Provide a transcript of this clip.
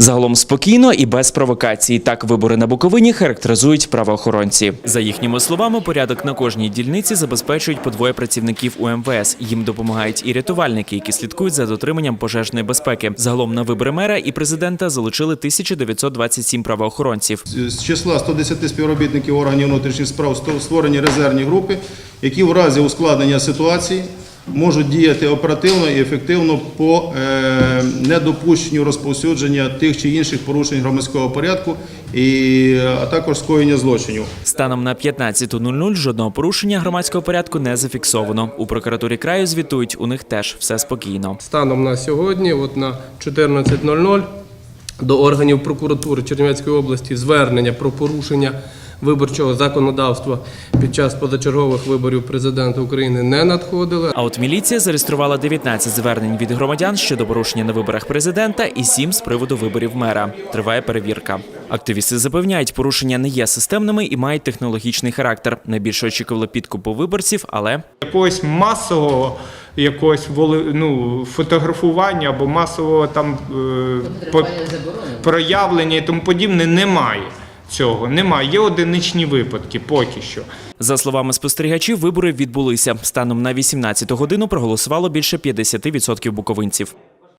Загалом спокійно і без провокацій. Так вибори на Буковині характеризують правоохоронці. За їхніми словами, порядок на кожній дільниці забезпечують по двоє працівників УМВС. Їм допомагають і рятувальники, які слідкують за дотриманням пожежної безпеки. Загалом на вибори мера і президента залучили 1927 правоохоронців. З числа 110 співробітників органів внутрішніх справ сто- створені резервні групи, які в разі ускладнення ситуації можуть діяти оперативно і ефективно по е, недопущенню розповсюдження тих чи інших порушень громадського порядку, і, а також скоєння злочинів. Станом на 15.00 жодного порушення громадського порядку не зафіксовано. У прокуратурі краю звітують, у них теж все спокійно. Станом на сьогодні, от на 14.00, до органів прокуратури Чернівецької області звернення про порушення виборчого законодавства під час позачергових виборів президента України не надходили. А от міліція зареєструвала 19 звернень від громадян щодо порушення на виборах президента і 7 з приводу виборів мера. Триває перевірка. Активісти запевняють, порушення не є системними і мають технологічний характер. Найбільше очікували підкупу виборців, але якогось масового якогось воли- ну, фотографування або масового там е, по- проявлення і тому подібне немає. Цього немає. Є одиничні випадки поки що. за словами спостерігачів, вибори відбулися. Станом на 18 годину проголосувало більше 50% буковинців.